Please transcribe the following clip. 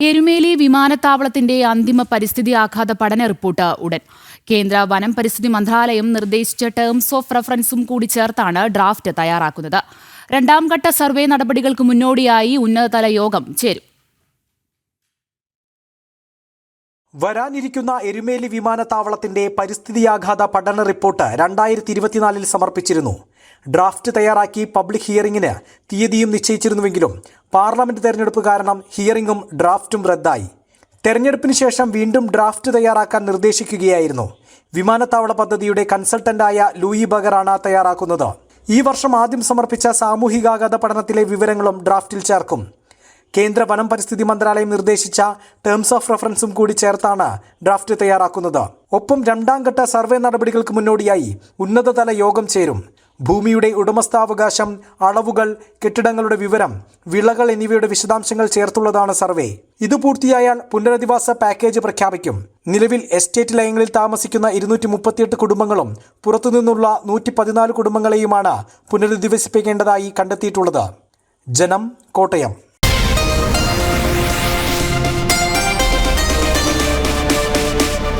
എരുമേലി വിമാനത്താവളത്തിന്റെ അന്തിമ പരിസ്ഥിതി ആഘാത പഠന റിപ്പോർട്ട് ഉടൻ. കേന്ദ്ര വനം പരിസ്ഥിതി മന്ത്രാലയം നിർദ്ദേശിച്ച ടേംസ് ഓഫ് റഫറൻസും കൂടി ചേർത്താണ് ഡ്രാഫ്റ്റ് തയ്യാറാക്കുന്നത്. രണ്ടാം ഘട്ട സർവേ നടപടികൾക്ക് മുന്നോടിയായി ഉന്നതതല യോഗം ചേരും. വരാനിരിക്കുന്ന എരുമേലി വിമാനത്താവളത്തിന്റെ പരിസ്ഥിതിയാഘാത പഠന റിപ്പോർട്ട് രണ്ടായിരത്തി ഇരുപത്തിനാലിൽ സമർപ്പിച്ചിരുന്നു. ഡ്രാഫ്റ്റ് തയ്യാറാക്കി പബ്ലിക് ഹിയറിംഗിന് തീയതിയും നിശ്ചയിച്ചിരുന്നുവെങ്കിലും പാർലമെന്റ് തെരഞ്ഞെടുപ്പ് കാരണം ഹിയറിംഗും ഡ്രാഫ്റ്റും റദ്ദായി. തെരഞ്ഞെടുപ്പിന് ശേഷം വീണ്ടും ഡ്രാഫ്റ്റ് തയ്യാറാക്കാൻ നിർദ്ദേശിക്കുകയായിരുന്നു. വിമാനത്താവള പദ്ധതിയുടെ കൺസൾട്ടന്റായ ലൂയി ബഗറാണ് തയ്യാറാക്കുന്നത്. ഈ വർഷം ആദ്യം സമർപ്പിച്ച സാമൂഹികാഘാത പഠനത്തിലെ വിവരങ്ങളും ഡ്രാഫ്റ്റിൽ ചേർക്കും. കേന്ദ്ര വനം പരിസ്ഥിതി മന്ത്രാലയം നിർദ്ദേശിച്ച ടേംസ് ഓഫ് റഫറൻസും കൂടി ചേർത്താണ് ഡ്രാഫ്റ്റ് തയ്യാറാക്കുന്നത്. ഒപ്പം രണ്ടാം ഘട്ട സർവേ നടപടികൾക്ക് മുന്നോടിയായി ഉന്നതതല യോഗം ചേരും. ഭൂമിയുടെ ഉടമസ്ഥാവകാശം അളവുകൾ കെട്ടിടങ്ങളുടെ വിവരം വിളകൾ എന്നിവയുടെ വിശദാംശങ്ങൾ ചേർത്തുള്ളതാണ് സർവേ. ഇത് പൂർത്തിയായാൽ പുനരധിവാസ പാക്കേജ് പ്രഖ്യാപിക്കും. നിലവിൽ എസ്റ്റേറ്റ് ലയങ്ങളിൽ താമസിക്കുന്ന ഇരുന്നൂറ്റി മുപ്പത്തിയെട്ട് കുടുംബങ്ങളും പുറത്തുനിന്നുള്ള നൂറ്റി പതിനാല് കുടുംബങ്ങളെയുമാണ് പുനരധിവസിപ്പിക്കേണ്ടതായി കണ്ടെത്തിയിട്ടുള്ളത്. ജനം കോട്ടയം.